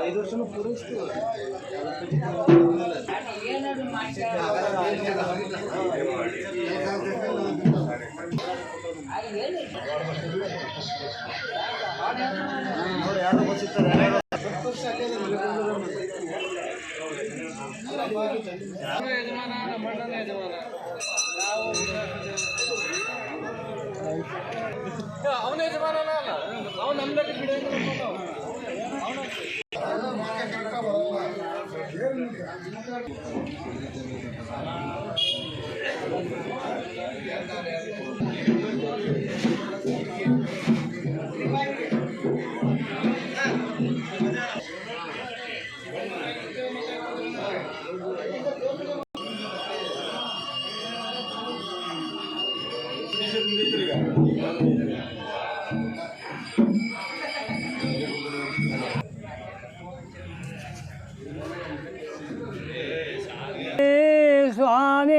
ಐದು ವರ್ಷನೂ ಪೂರೈಸ್ತು ಯಾರೋ ಬರ್ಸಿರ್ತಾರೆ ಹತ್ತು ವರ್ಷ ಅಲ್ಲೇ ಯಜಮಾನ. ಮನೆ ಅವನೇ ಯಜಮಾನ ಅಲ್ಲ. ಅವ್ನು ನಮ್ದಲ್ಲಿ ಬಿಡ ಸ್ವಾಮಿ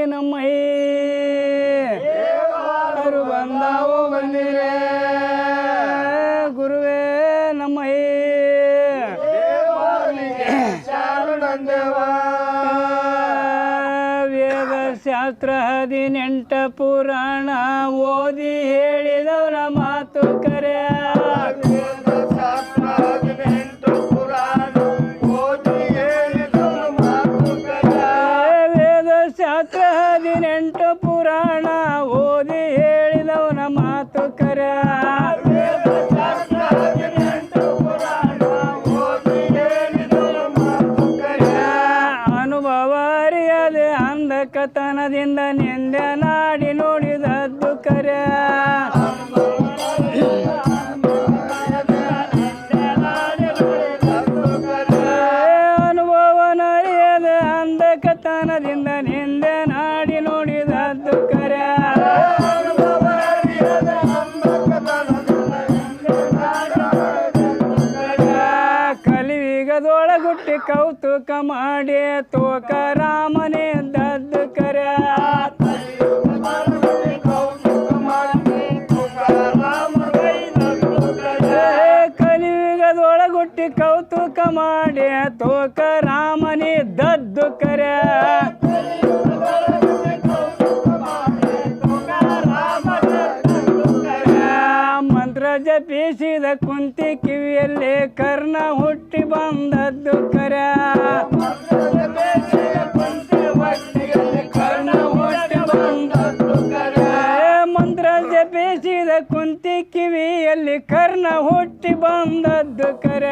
ನಮ್ಮ ಅವರು ಬಂದಾವು ಬಂದಿರೆ ಗುರುವೇ ನಮ್ಮ ವೇದ ಶಾಸ್ತ್ರ ಹದಿನೆಂಟ ಪುರಾಣ ಓದಿ ಹೇಳಿದವರ ಅಂಧಕತನದಿಂದ ನಿಂದೆ ನಾಡಿ ನೋಡಿದದ್ದು ಕರೆ ಕಲಿವಿಗದೊಳಗುಟ್ಟಿ ಕೌತುಕ ಮಾಡಿ ತೋಕ ರಾಮನೇ ಜಪಿಸಿದ ಕುಂತಿ ಕಿವಿಯಲ್ಲಿ ಕರ್ಣ ಹುಟ್ಟಿ ಬಂದದ್ದು ಕರ. ಮಂತ್ರ ಜಪಿಸಿದ ಕುಂತಿ ಕಿವಿಯಲ್ಲಿ ಕರ್ಣ ಹುಟ್ಟಿ ಬಂದದ್ದು ಕರ.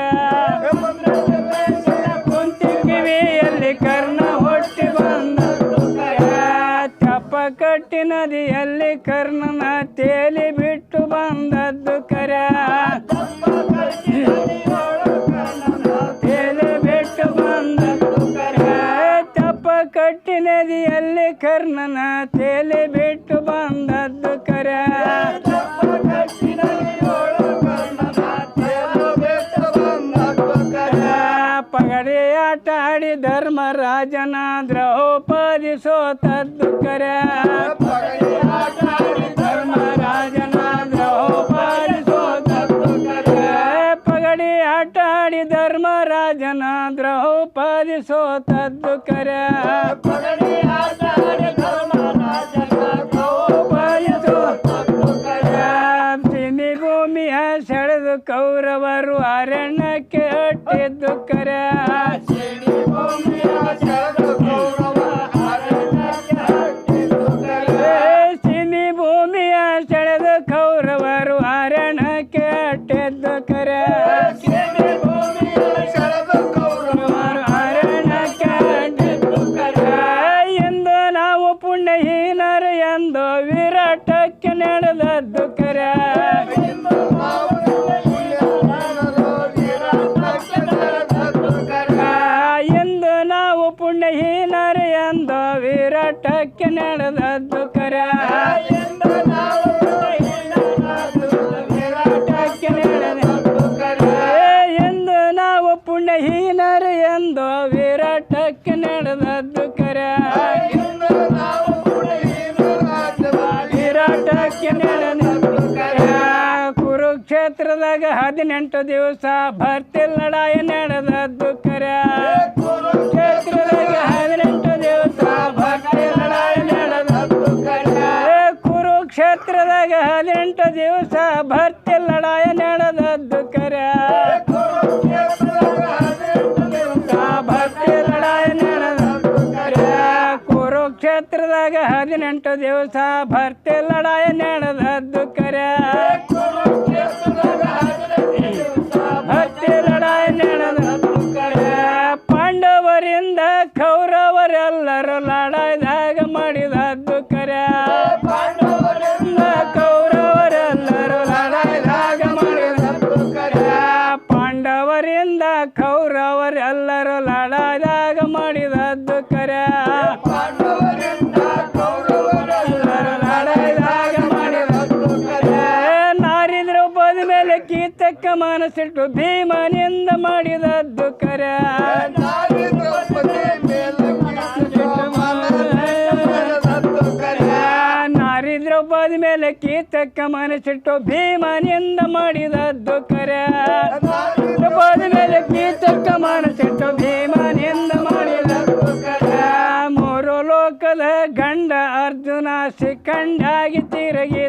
ಕುಂತಿ ಕಿವಿಯಲ್ಲಿ ಕರ್ಣ ಹುಟ್ಟಿ ನದಿಯಲ್ಲಿ ಕರ್ಣನ ತೇಲಿ ಬಿಟ್ಟು ಬಂದದ್ದು ಕರ. ತೇಲಿ ಬಿಟ್ಟು ಕಟ್ಟಿ ನದಿಯಲ್ಲಿ ಕರ್ಣನ ತೇಲಿ ಬಿಟ್ಟು ಬಂದದ್ದು ಕರ. ಪಗಡೆಯಾಟ ಆಡಿ ಧರ್ಮರಾಜನ ದ್ರೌಪದಿ ಸೋತದ್ದು ಕರ. ಧರ್ಮರಾಜನ ದ್ರೌಪದಿ ಸೋತದ್ದು ಕರ. ನಡೆದದ್ದು ಹದಿನೆಂಟು ದಿವಸ ಭರ್ತಿ ಲಡಾಯಿ ನಡೆದದ್ದು ಕರೆ ಕ್ಷೇತ್ರದಾಗ ಹದಿನೆಂಟು ದಿವಸ ಭರ್ತಿ ಲಡಾಯಿ ನಡೆದದ್ದು ಕರೆ ಕುರುಕ್ಷೇತ್ರದಾಗ ಹದಿನೆಂಟು ದಿವಸ ಭರ್ತಿ ಲಡಾಯಿ ನಡೆದದ್ದು ಕರೆ ಕುರುಕ್ಷೇತ್ರದಾಗ ಹದಿನೆಂಟು ದಿವಸ ಭರ್ತಿ ಲಡಾಯಿ ನಡೆದದ್ದು ಕೌರವರೆಲ್ಲರೂ ಲಡಾಯ್ದಾಗ ಮಾಡಿದದ್ದು ಕರೆ. ಪಾಂಡವರೆಲ್ಲ ಕೌರವರೆಲ್ಲರೂ ಲಡಾಯ್ದಾಗ ಮಾಡಿದದ್ದು ಕರೆ. ಪಾಂಡವರಿಂದ ಕೌರವರೆಲ್ಲರೂ ಲಡಾಯ್ದಾಗ ಮಾಡಿದದ್ದು ಕರ. ಕೌರವರೆಲ್ಲರೂ ಲಡಾಯ್ದಾಗ ಮಾಡಿದದ್ದು ಕರ. ನಾರಿ ದ್ರೌಪದಿ ಮೇಲೆ ಕೀತಕ್ಕ ಮನಸ್ಸಿಟ್ಟು ಭೀಮನಿಂದ ಮಾಡಿದದ್ದು ಕರ. ಮೇಲೆ ಕೀತಕ್ಕ ಮನಸ್ಸಿಟ್ಟು ಭೀಮನಿಂದ ಮಾಡಿದದ್ದು ದ್ರೌಪದಿ ಮೇಲೆ ಕೀತಕ್ಕ ಮನಸ್ಸಿಟ್ಟು ಭೀಮನಿಂದ ಮಾಡಿದದ್ದು ಕರೆ ಮೂರು ಲೋಕದ ಗಂಡ ಅರ್ಜುನ ಸಿಕ್ಕಂಡಾಗಿ ತಿರುಗಿದ್ದು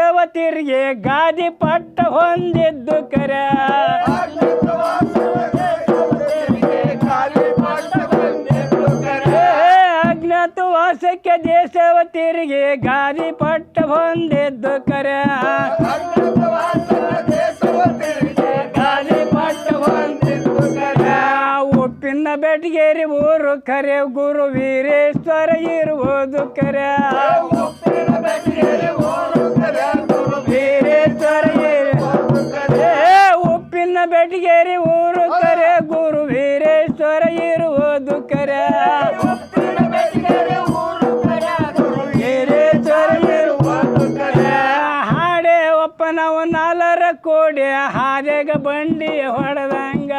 ಅಜ್ಞಾತವಾಸಕ್ಕೆ ದೇಶವ ತಿರುಗಿ ಗಾದಿ ಪಟ್ಟ ಹೊಂದಿದ್ದು ಕರ. ಅಜ್ಞಾತವಾಸಕ್ಕೆ ದೇಶವ ತಿರುಗಿ ಗಾದಿ ಪಟ್ಟ ಹೊಂದಿದ್ದು ಕರ. ಗಾದಿ ಪಟ್ಟ ಹೊಂದಿದ್ದು ಕರ ಉಪ್ಪಿನ ಬೆಟ್ಟಗೇರಿ ಊರು ಕರೆ, ಗುರು ವೀರೇಶ್ವರ ಇರುವುದು ಕರ. ಹಾದೆಗ ಬಂಡಿ ಹೊಡೆದಂಗ.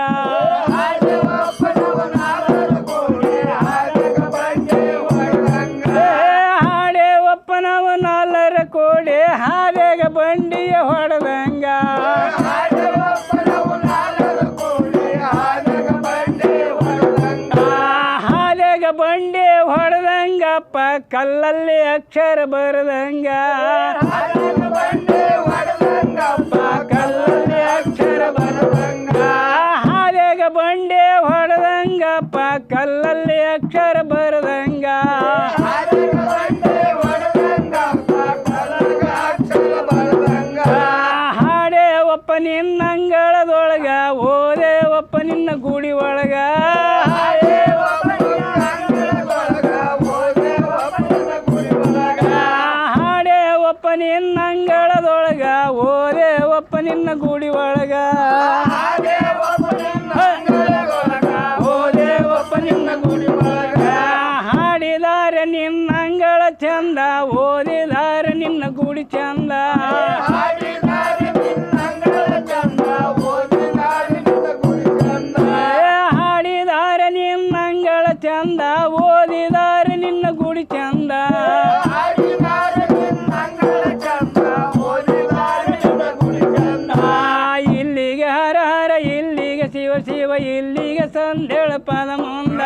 ಹಾಡೆ ಒಪ್ಪನವ ನಾಲರ ಕೋಡಿ ಹಾಡೆಗ ಬಂಡಿಯ ಹೊಡೆದಂಗ. ಹಾಡೆಗ ಬಂಡಿ ಹೊಡೆದಂಗಪ್ಪ, ಕಲ್ಲಲ್ಲಿ ಅಕ್ಷರ ಬರದಂಗ. ಒಪ್ಪ ನಿನ್ನಂಗಳದೊಳಗ, ಓದೆ ಒಪ್ಪ ನಿನ್ನ ಗೂಡಿ ಒಳಗ ಹಾಡೆ ಒಪ್ಪ ನಿನ್ನಂಗಳದೊಳಗ ಓರೆ ಒಪ್ಪ ನಿನ್ನ ಗೂಡಿ ಒಳಗ ಸಂದೇಳ ಪದ ಮುಂದ